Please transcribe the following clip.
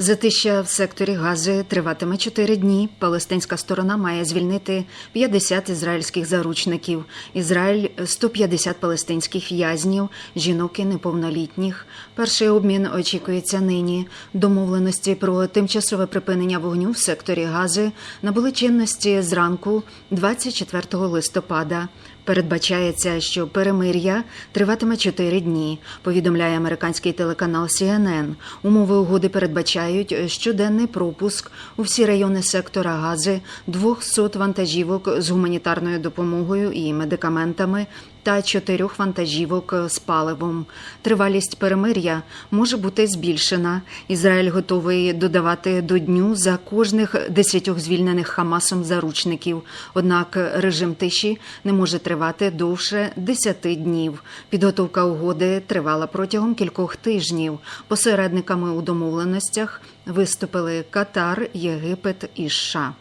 Затища в секторі Гази триватиме чотири дні. Палестинська сторона має звільнити 50 ізраїльських заручників. Ізраїль 150 палестинських в'язнів, жінок і неповнолітніх. Перший обмін очікується нині. Домовленості про тимчасове припинення вогню в секторі Гази набули чинності зранку 24 листопада. Передбачається, що перемир'я триватиме чотири дні. Повідомляє американський телеканал CNN. Умови угоди передбачають щоденний пропуск у всі райони сектора Гази 200 вантажівок з гуманітарною допомогою і медикаментами та чотирьох вантажівок з паливом. Тривалість перемир'я може бути збільшена. Ізраїль готовий додавати до дню за кожних десятьох звільнених Хамасом заручників. Однак режим тиші не може тривати довше 10 днів. Підготовка угоди тривала протягом кількох тижнів. Посередниками у домовленостях виступили Катар, Єгипет і США.